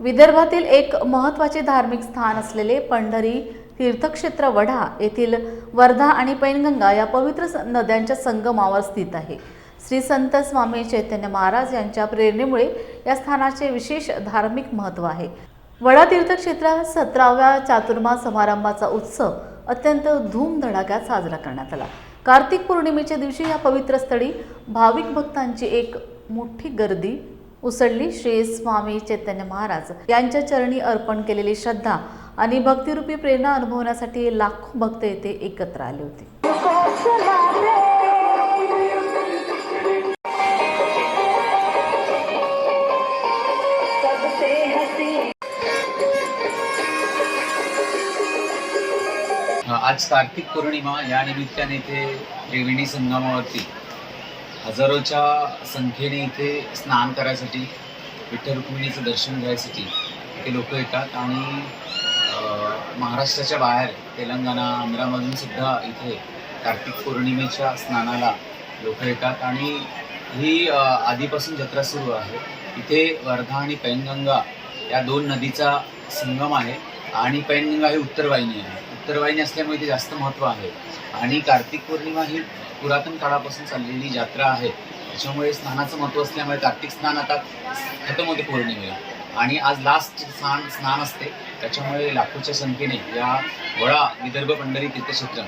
विदर्भातील एक महत्त्वाचे धार्मिक स्थान असलेले पंढरी तीर्थक्षेत्र वढा येथील वर्धा आणि पैनगंगा या पवित्र स- नद्यांच्या संगमावर स्थित आहे. श्री संत स्वामी चैतन्य महाराज यांच्या प्रेरणेमुळे या स्थानाचे विशेष धार्मिक महत्त्व आहे. वडा तीर्थक्षेत्रात सतराव्या चातुर्मास समारंभाचा उत्सव अत्यंत धूमधडाक्यात साजरा करण्यात आला. कार्तिक पौर्णिमेच्या दिवशी या पवित्र स्थळी भाविक भक्तांची एक मोठी गर्दी उसळली श्री स्वामी चैतन्य महाराज. यांच्या चरणी अर्पण केलेली श्रद्धा आणि भक्तिरूपी प्रेरणा अनुभवण्यासाठी लाखो भक्त येथे एकत्र आले होते. आज कार्तिक पौर्णिमा या निमित्ताने इथे त्रिवेणी संगमावरती हजारोच्या संख्येने इथे स्नान करायसाठी विठ्ठल रुक्मिणीचं दर्शन घ्यायसाठी इथे लोक येतात आणि महाराष्ट्राच्या बाहेर तेलंगणा आंध्रामधून सुद्धा इथे कार्तिक पौर्णिमेच्या स्नानाला लोक येतात आणि ही आधीपासून जत्रा सुरू आहे. इथे वर्धा आणि पैनगंगा या दोन नदीचा संगम आहे आणि पैनगंगा ही उत्तरवाहिनी आहे. उत्तरवाहिनी असल्यामुळे ते जास्त महत्त्व आहे. आणि कार्तिक पौर्णिमा ही पुरातन काळापासून चाललेली जत्रा आहे. त्याच्यामुळे स्नानाचं महत्त्व असल्यामुळे कार्तिक स्नान आता खतम होते पौर्णिमेला. आणि आज लास्ट स्नान स्नान असते. त्याच्यामुळे लाखोच्या संख्येने या वडा विदर्भ पंढरी तीर्थक्षेत्र